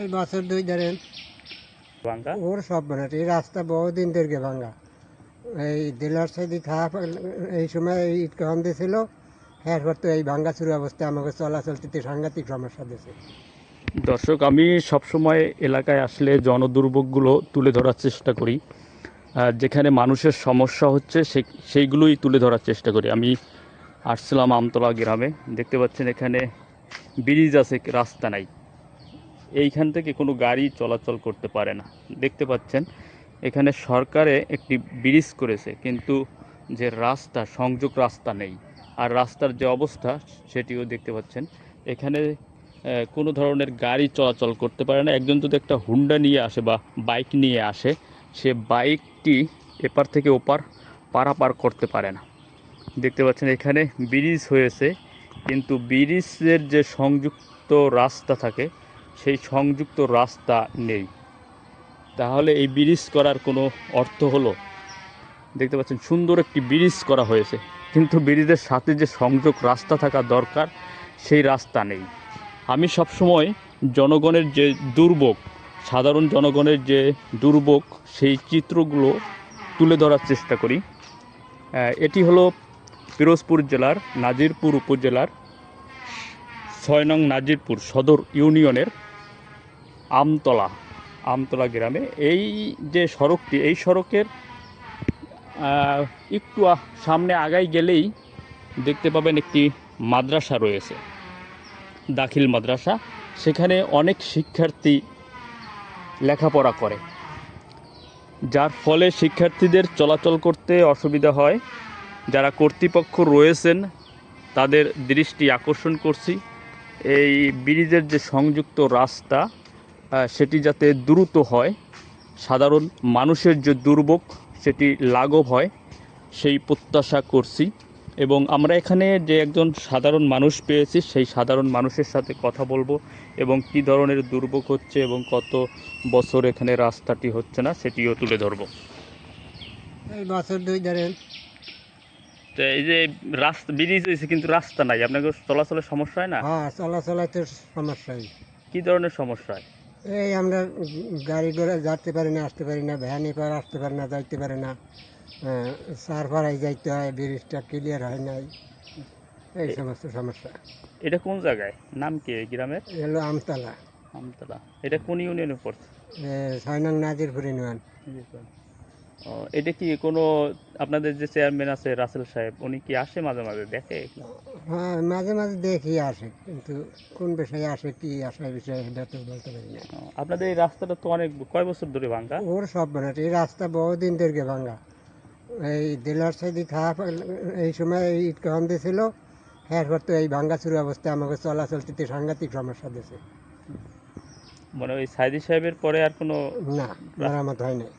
এই বছর দুই ধরেন। ভাঙ্গা? ওর সব মানে এই রাস্তা বহুদিন থেকে ভাঙা এই দিলার সাইডে খারাপ এই সময় এই ইট কম দিয়েছিল। এরপর তো এই ভাঙ্গা চুরি অবস্থায় আমাকে চলাচলতে সাংঘাতিক সমস্যা দিয়েছে। দর্শক আমি সবসময় এলাকায় আসলে জনদুর্ভোগগুলো তুলে ধরার চেষ্টা করি। যেখানে মানুষের সমস্যা হচ্ছে সে- সেইগুলোই তুলে ধরার চেষ্টা করি। আমি আসছিলাম আমতলা গ্রামে। দেখতে পাচ্ছেন এখানে ব্রিজ আছে রাস্তা নাই। এইখান থেকে কোনো গাড়ি চলাচল করতে পারে না। দেখতে পাচ্ছেন, এখানে সরকারে একটি ব্রিজ করেছে, কিন্তু যে রাস্তা, সংযোগ রাস্তা নেই। আর রাস্তার যে অবস্থা, সেটিও দেখতে পাচ্ছেন। এখানে কোনো ধরনের গাড়ি চলাচল করতে পারে না। একজন যদি একটা হুন্ডা নিয়ে আসে বা বাইক নিয়ে আসে, সে বাইকটি এপার থেকে ওপার পারাপার করতে পারে না। দেখতে পাচ্ছেন, এখানে ব্রিজ হয়েছে, কিন্তু ব্রিজের যে সংযুক্ত রাস্তা থাকে সেই সংযুক্ত রাস্তা নেই। তাহলে এই ব্রিজ করার কোনো অর্থ হলো? দেখতে পাচ্ছেন, সুন্দর একটি ব্রিজ করা হয়েছে। কিন্তু ব্রিজের সাথে যে সংযোগ রাস্তা থাকা দরকার, সেই রাস্তা নেই। আমি সবসময় জনগণের যে দুর্ভোগ, সাধারণ জনগণের যে দুর্ভোগ, সেই চিত্রগুলো তুলে ধরার চেষ্টা করি। এটি হলো পিরোজপুর জেলার নাজিরপুর উপজেলার ছয় নং নাজিরপুর সদর ইউনিয়নের আমতলা আমতলা গ্রামে। এই যে সড়কটি, এই সড়কের একটু সামনে আগাই গেলেই দেখতে পাবেন একটি মাদ্রাসা রয়েছে, দাখিল মাদ্রাসা। সেখানে অনেক শিক্ষার্থী লেখাপড়া করে, যার ফলে শিক্ষার্থীদের চলাচল করতে অসুবিধা হয়। যারা কর্তৃপক্ষ রয়েছেন, তাদের দৃষ্টি আকর্ষণ করছি। এই ব্রিজের যে সংযুক্ত রাস্তা সেটি যাতে দ্রুত হয় সাধারণ মানুষের যে দুর্ভোগ সেটি লাঘব হয় সেই প্রত্যাশা করছি। এবং আমরা এখানে যে একজন সাধারণ মানুষ পেয়েছি সেই সাধারণ মানুষের সাথে কথা বলব এবং কি ধরনের দুর্ভোগ হচ্ছে এবং কত বছর এখানে রাস্তাটি হচ্ছে না সেটিও তুলে ধরবো। এই বছর দুই ধরেন। তো এই যে রাস্তা ব্রিজ হয়েছে কিন্তু রাস্তা নাই আপনাকে চলাচলের সমস্যা হয় না? হ্যাঁ চলাচলাতে সমস্যাই। কী ধরনের সমস্যা হয়? এই আমরা গাড়ি ঘোড়া যাতে পারি না আসতে পারি না ভ্যান এপার আসতে পারি না যাইতে পারে না। সার পাড়ায় যাইতে হয় ব্রিজটা ক্লিয়ার হয় নাই। এই সমস্ত সমস্যা। এটা কোন জায়গায়? নাম কি এই গ্রামের? হলো আমতলা। আমতলা। এটা কোন ইউনিয়নে পড়ছে? ছয় নং নাজিরপুর ইউনিয়ন। এটা কি কোনো আপনাদের যে চেয়ারম্যান আছে রাসেল সাহেব উনি কি আসে মাঝে মাঝে দেখে হ্যাঁ মাঝে মাঝে দেখি আসে কিন্তু কোন বিষয়ে আসে কি আসে বিষয়ে তো বলতে পারি না। আপনাদের এই রাস্তাটা তো অনেক কয় বছর ধরে ভাঙ্গা ওর সব মানে এই রাস্তা বহুদিন থেকে ভাঙা। এই দিলার সাইডে খারাপ এই সময় এই ইট কম দিয়েছিল এরপর তো এই ভাঙ্গা চুরি অবস্থায় আমাকে চলাচলতে সাংঘাতিক সমস্যা দিয়েছে। মানে ওই সাইদি সাহেবের পরে আর কোনো না মেরামত হয় নাই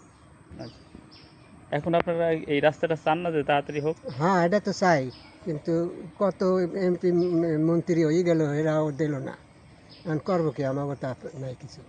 আচ্ছা। এখন আপনারা এই রাস্তাটা চান না যে তাড়াতাড়ি হোক? হ্যাঁ এটা তো চাই, কিন্তু কত এমপি মন্ত্রী হয়ে গেল, এরাও দিল না। করব কি? আমার তা নাই কিছু।